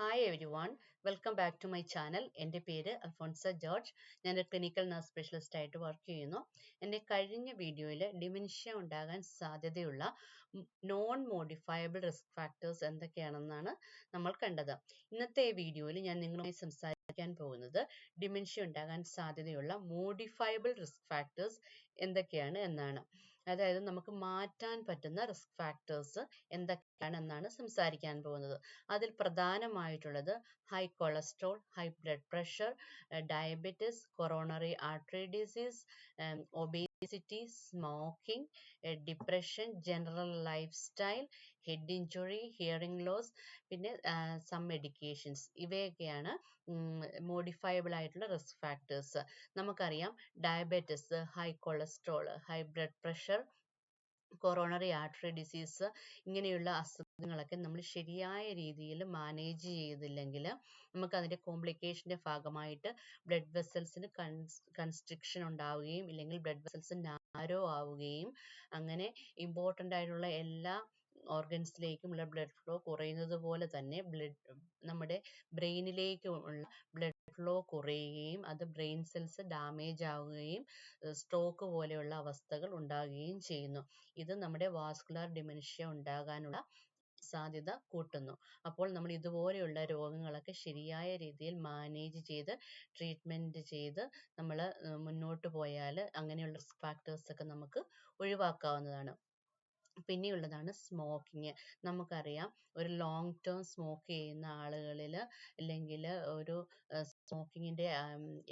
Hi everyone welcome back to my channel എന്റെ പേര് Alphonsa George. ഞാൻ ഒരു ക്ലിനിക്കൽ നഴ്സ് സ്പെഷ്യലിസ്റ്റ് ആയിട്ട് വർക്ക് ചെയ്യുന്നു. എന്റെ കഴിഞ്ഞ വീഡിയോയിൽ ഡിമെൻഷ്യ ഉണ്ടാകാൻ സാധ്യതയുള്ള നോൺ മോഡിഫയബിൾ റിസ്ക് ഫാക്ടേഴ്സ് എന്തൊക്കെയാണെന്നാണ് നമ്മൾ കണ്ടത്. ഇന്നത്തെ വീഡിയോയിൽ ഞാൻ നിങ്ങളുമായി സംസാരിക്കാൻ പോകുന്നത്. ഡിമെൻഷ്യ ഉണ്ടാകാൻ സാധ്യതയുള്ള മോഡിഫയബിൾ റിസ്ക് ഫാക്ടേഴ്സ് എന്തൊക്കെയാണ് എന്നാണ്. അതായത് നമുക്ക് മാറ്റാൻ പറ്റുന്ന റിസ്ക് ഫാക്ടേഴ്സ് എന്തൊക്കെയാണ് എന്നാണ് സംസാരിക്കാൻ പോകുന്നത്. അതിൽ പ്രധാനമായിട്ടുള്ളത് high cholesterol high blood pressure diabetes coronary artery disease obesity smoking depression depression, general lifestyle, head injury, hearing loss, പിന്നെ സം മെഡിക്കേഷൻസ് ഇവയൊക്കെയാണ് മോഡിഫയബിൾ ആയിട്ടുള്ള റിസ്ക് ഫാക്ടേഴ്സ് നമുക്കറിയാം diabetes high cholesterol high blood pressure coronary artery disease ഇങ്ങനെയുള്ള അസുഖങ്ങളൊക്കെ നമ്മൾ ശരിയായ രീതിയിൽ manage ചെയ്തില്ലെങ്കിൽ നമുക്ക് അതിന്റെ കോംപ്ലിക്കേഷന്റെ ഭാഗമായിട്ട് ബ്ലഡ് വെസൽസിന് കൺസ്ട്രിക്ഷൻ ഉണ്ടാവുകയും ഇല്ലെങ്കിൽ ബ്ലഡ് വെസൽസ് നാരോ ആവുകയും അങ്ങനെ ഇമ്പോർട്ടന്റ് ആയിട്ടുള്ള എല്ലാ ഓർഗൻസിലേക്കും ഉള്ള ബ്ലഡ് ഫ്ലോ കുറയുന്നത് പോലെ തന്നെ ബ്ലഡ് നമ്മുടെ ബ്രെയിനിലേക്ക് ഉള്ള ബ്ലഡ് ഫ്ലോ കുറയുകയും അത് ബ്രെയിൻ സെൽസ് ഡാമേജ് ആവുകയും സ്ട്രോക്ക് പോലെയുള്ള അവസ്ഥകൾ ഉണ്ടാകുകയും ചെയ്യുന്നു. ഇത് നമ്മുടെ വാസ്കുലാർ ഡിമെൻഷ്യ ഉണ്ടാകാനുള്ള സാധ്യത കൂട്ടുന്നു. അപ്പോൾ നമ്മൾ ഇതുപോലെയുള്ള രോഗങ്ങളൊക്കെ ശരിയായ രീതിയിൽ മാനേജ് ചെയ്ത് ട്രീറ്റ്മെന്റ് ചെയ്ത് നമ്മൾ മുന്നോട്ട് പോയാൽ അങ്ങനെയുള്ള റിസ്ക് ഫാക്ടേഴ്സ് ഒക്കെ നമുക്ക് ഒഴിവാക്കാവുന്നതാണ്. പിന്നെയുള്ളതാണ് സ്മോക്കിങ് നമുക്കറിയാം ഒരു ലോങ് ടേം സ്മോക്ക് ചെയ്യുന്ന ആളുകളിൽ അല്ലെങ്കിൽ ഒരു സ്മോക്കിങ്ങിന്റെ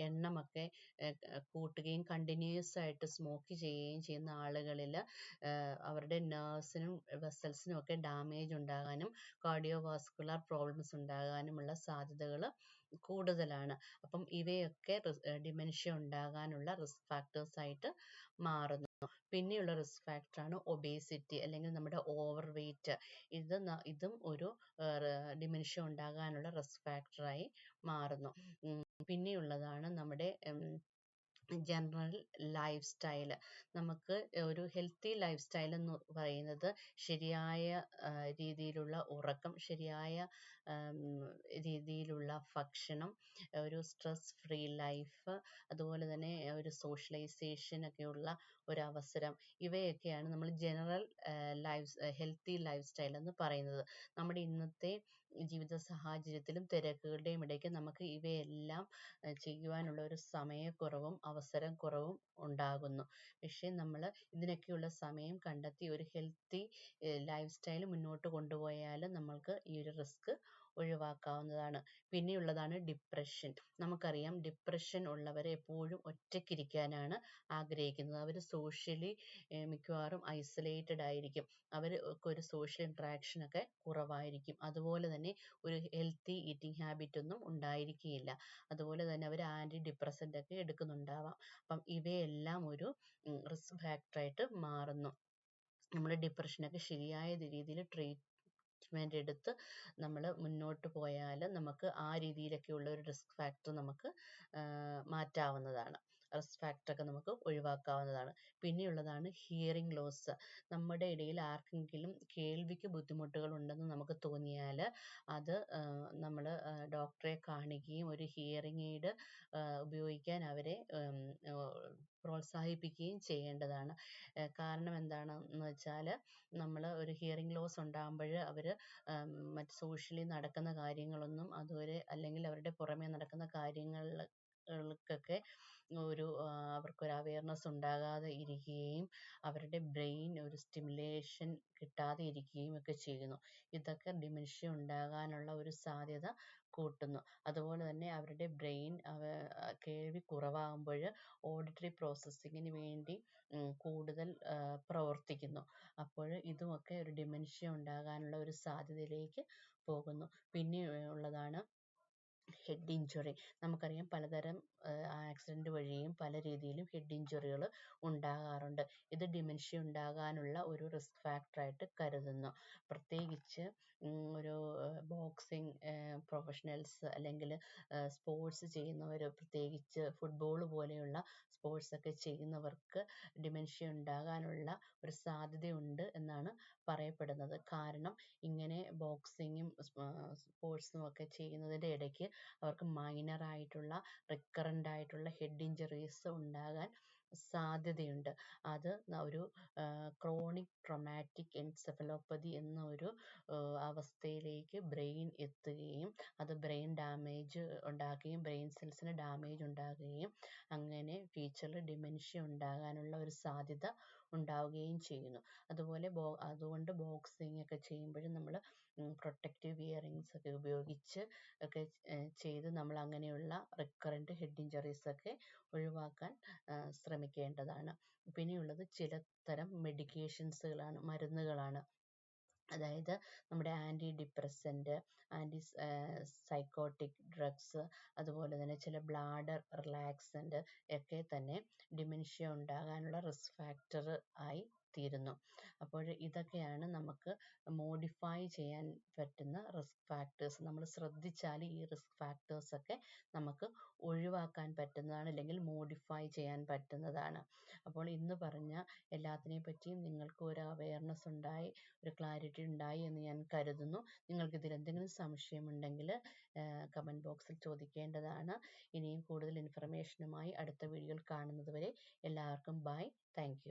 എണ്ണമൊക്കെ കൂട്ടുകയും കണ്ടിന്യൂസ് ആയിട്ട് സ്മോക്ക് ചെയ്യുകയും ചെയ്യുന്ന ആളുകളിൽ അവരുടെ നെർവ്സിനും വെസൽസിനും ഒക്കെ ഡാമേജ് ഉണ്ടാകാനും കാർഡിയോവാസ്കുലർ പ്രോബ്ലംസ് ഉണ്ടാകാനുമുള്ള സാധ്യതകൾ കൂടുതലാണ്. അപ്പം ഇവയൊക്കെ ഡിമെൻഷ്യ ഉണ്ടാകാനുള്ള റിസ്ക് ഫാക്ടേഴ്സ് ആയിട്ട് മാറുന്നു. പിന്നെയുള്ള റിസ്ക് ഫാക്ടറാണ് ഒബേസിറ്റി അല്ലെങ്കിൽ നമ്മുടെ ഓവർ വെയ്റ്റ് ഇത് ഇതും ഒരു ഡിമെൻഷ്യ ഉണ്ടാകാനുള്ള റിസ്ക് ഫാക്ടറായി മാറുന്നു. പിന്നെയുള്ളതാണ് നമ്മുടെ ജനറൽ ലൈഫ് സ്റ്റൈൽ നമുക്ക് ഒരു ഹെൽത്തി ലൈഫ് സ്റ്റൈൽ എന്ന് പറയുന്നത് ശരിയായ രീതിയിലുള്ള ഉറക്കം ശരിയായ രീതിയിലുള്ള ഭക്ഷണം ഒരു സ്ട്രെസ് ഫ്രീ ലൈഫ് അതുപോലെ തന്നെ ഒരു സോഷ്യലൈസേഷൻ ഒരവസരം ഇവയൊക്കെയാണ് നമ്മൾ general life healthy lifestyle എന്ന് പറയുന്നത്. നമ്മുടെ ഇന്നത്തെ ജീവിത സാഹചര്യത്തിലും തിരക്കുകളുടെയും ഇടയ്ക്ക് നമുക്ക് ഇവയെല്ലാം ചെയ്യുവാനുള്ള ഒരു സമയക്കുറവും അവസരം കുറവും ഉണ്ടാകുന്നു. പക്ഷേ നമ്മൾ ഇതിനൊക്കെയുള്ള സമയം കണ്ടെത്തി ഒരു ഹെൽത്തി ലൈഫ് സ്റ്റൈൽ മുന്നോട്ട് കൊണ്ടുപോയാൽ നമ്മൾക്ക് ഈ ഒരു റിസ്ക് ഒഴിവാക്കാവുന്നതാണ്. പിന്നെയുള്ളതാണ് ഡിപ്രഷൻ നമുക്കറിയാം ഡിപ്രഷൻ ഉള്ളവർ എപ്പോഴും ഒറ്റയ്ക്കിരിക്കാനാണ് ആഗ്രഹിക്കുന്നത്. അവർ സോഷ്യലി മിക്കവാറും ഐസൊലേറ്റഡ് ആയിരിക്കും. അവർക്ക് ഒരു സോഷ്യൽ ഇൻട്രാക്ഷൻ ഒക്കെ കുറവായിരിക്കും. അതുപോലെ തന്നെ ഒരു ഹെൽത്തി ഈറ്റിംഗ് ഹാബിറ്റ് ഒന്നും ഉണ്ടായിരിക്കുകയില്ല. അതുപോലെ തന്നെ അവർ ആന്റി ഡിപ്രസന്റ് ഒക്കെ എടുക്കുന്നുണ്ടാവാം. അപ്പം ഇവയെല്ലാം ഒരു റിസ്ക് ഫാക്ടറായിട്ട് മാറുന്നു. നമ്മൾ ഡിപ്രഷനൊക്കെ ശരിയായ രീതിയിൽ ട്രീറ്റ് ട്രീറ്റ്മെന്റ് എടുത്ത് നമ്മൾ മുന്നോട്ട് പോയാൽ നമുക്ക് ആ രീതിയിലൊക്കെയുള്ള ഒരു റിസ്ക് ഫാക്ടർ നമുക്ക് മാറ്റാവുന്നതാണ്. റിസ്ക് ഫാക്ടറൊക്കെ നമുക്ക് ഒഴിവാക്കാവുന്നതാണ്. പിന്നെയുള്ളതാണ് ഹിയറിംഗ് ലോസ് നമ്മുടെ ഇടയിൽ ആർക്കെങ്കിലും കേൾവിക്ക് ബുദ്ധിമുട്ടുകൾ ഉണ്ടെന്ന് നമുക്ക് തോന്നിയാൽ അത് നമ്മൾ ഡോക്ടറെ കാണിക്കുകയും ഒരു ഹിയറിംഗ് എയ്ഡ് ഉപയോഗിക്കാൻ അവരെ പ്രോത്സാഹിപ്പിക്കുകയും ചെയ്യേണ്ടതാണ്. കാരണം എന്താണെന്ന് വെച്ചാൽ നമ്മൾ ഒരു ഹിയറിംഗ് ലോസ് ഉണ്ടാകുമ്പോൾ അവർ മറ്റ് സോഷ്യലി നടക്കുന്ന കാര്യങ്ങളൊന്നും അതുവരെ അല്ലെങ്കിൽ അവരുടെ പുറമേ നടക്കുന്ന കാര്യങ്ങൾക്കൊക്കെ ഒരു അവർക്കൊരു അവയർനെസ് ഉണ്ടാകാതെ ഇരിക്കുകയും അവരുടെ ബ്രെയിൻ ഒരു സ്റ്റിമുലേഷൻ കിട്ടാതെ ഇരിക്കുകയും ഒക്കെ ചെയ്യുന്നു. ഇതൊക്കെ ഡിമെൻഷ്യ ഉണ്ടാകാനുള്ള ഒരു സാധ്യത കൂട്ടുന്നു. അതുപോലെ തന്നെ അവരുടെ ബ്രെയിൻ കേൾവി കുറവാകുമ്പോൾ ഓഡിറ്ററി പ്രോസസ്സിങ്ങിന് വേണ്ടി കൂടുതൽ പ്രവർത്തിക്കുന്നു. അപ്പോൾ ഇതുമൊക്കെ ഒരു ഡിമെൻഷ്യ ഉണ്ടാകാനുള്ള ഒരു സാധ്യതയിലേക്ക് പോകുന്നു. പിന്നെ ഉള്ളതാണ് ഹെഡ് ഇഞ്ചുറി നമുക്കറിയാം പലതരം ആക്സിഡന്റ് വഴിയും പല രീതിയിലും ഹെഡ് ഇഞ്ചുറികൾ ഉണ്ടാകാറുണ്ട്. ഇത് ഡിമെൻഷ്യ ഉണ്ടാകാനുള്ള ഒരു റിസ്ക് ഫാക്ടറായിട്ട് കരുതുന്നു. പ്രത്യേകിച്ച് ഒരു ബോക്സിങ് പ്രൊഫഷണൽസ് അല്ലെങ്കിൽ സ്പോർട്സ് ചെയ്യുന്നവർ പ്രത്യേകിച്ച് ഫുട്ബോൾ പോലെയുള്ള സ്പോർട്സ് ഒക്കെ ചെയ്യുന്നവർക്ക് ഡിമെൻഷ്യ ഉണ്ടാകാനുള്ള ഒരു സാധ്യതയുണ്ട് എന്നാണ് പറയപ്പെടുന്നത്. കാരണം ഇങ്ങനെ ബോക്സ് ബോക്സിങ്ങും സ്പോർട്സും ഒക്കെ ചെയ്യുന്നതിന്റെ ഇടയ്ക്ക് അവർക്ക് മൈനർ ആയിട്ടുള്ള റിക്കറന്റ് ആയിട്ടുള്ള ഹെഡ് ഇഞ്ചറീസ് ഉണ്ടാകാൻ സാധ്യതയുണ്ട്. അത് ഒരു ക്രോണിക് ട്രൊമാറ്റിക് എൻസെഫലോപ്പതി എന്ന ഒരു അവസ്ഥയിലേക്ക് ബ്രെയിൻ എത്തുകയും അത് ബ്രെയിൻ ഡാമേജ് ഉണ്ടാക്കുകയും ബ്രെയിൻ സെൽസിന് ഡാമേജ് ഉണ്ടാകുകയും അങ്ങനെ ഫ്യൂച്ചറിൽ ഡിമെൻഷ്യ ഉണ്ടാകാനുള്ള ഒരു സാധ്യത ഉണ്ടാവുകയും ചെയ്യുന്നു. അതുപോലെ ബോ അതുകൊണ്ട് ബോക്സിംഗ് ഒക്കെ ചെയ്യുമ്പോഴും നമ്മൾ പ്രൊട്ടക്റ്റീവ് വിയറിങ്സ് ഒക്കെ ഉപയോഗിച്ച് ഒക്കെ ചെയ്ത് നമ്മൾ അങ്ങനെയുള്ള റിക്കറന്റ് ഹെഡ് ഇഞ്ചറീസ് ഒക്കെ ഒഴിവാക്കാൻ ശ്രമിക്കേണ്ടതാണ്. പിന്നെയുള്ളത് ചില തരം മെഡിക്കേഷൻസുകളാണ് മരുന്നുകളാണ്. അതായത് നമ്മുടെ antidepressant antipsychotic drugs അതുപോലെ തന്നെ ചില ബ്ലാഡർ റിലാക്സന്റ് ഒക്കെ തന്നെ ഡിമെൻഷ്യ ഉണ്ടാകാനുള്ള റിസ്ക് ഫാക്ടർ ആയി തീരുന്നു അപ്പോൾ ഇതൊക്കെയാണ് നമുക്ക് മോഡിഫൈ ചെയ്യാൻ പറ്റുന്ന റിസ്ക് ഫാക്ടേഴ്സ് നമ്മൾ ശ്രദ്ധിച്ചാൽ ഈ റിസ്ക് ഫാക്ടേഴ്സൊക്കെ നമുക്ക് ഒഴിവാക്കാൻ പറ്റുന്നതാണ് അല്ലെങ്കിൽ മോഡിഫൈ ചെയ്യാൻ പറ്റുന്നതാണ്. അപ്പോൾ ഇന്ന് പറഞ്ഞ എല്ലാത്തിനെ പറ്റിയും നിങ്ങൾക്ക് ഒരു അവയർനെസ് ഉണ്ടായി ഒരു ക്ലാരിറ്റി ഉണ്ടായി എന്ന് ഞാൻ കരുതുന്നു. നിങ്ങൾക്ക് ഇതിൽ എന്തെങ്കിലും സംശയമുണ്ടെങ്കിൽ കമന്റ് ബോക്സിൽ ചോദിക്കേണ്ടതാണ്. ഇനിയും കൂടുതൽ ഇൻഫർമേഷനുമായി അടുത്ത വീഡിയോയിൽ കാണുന്നത് വരെ എല്ലാവർക്കും ബൈ താങ്ക്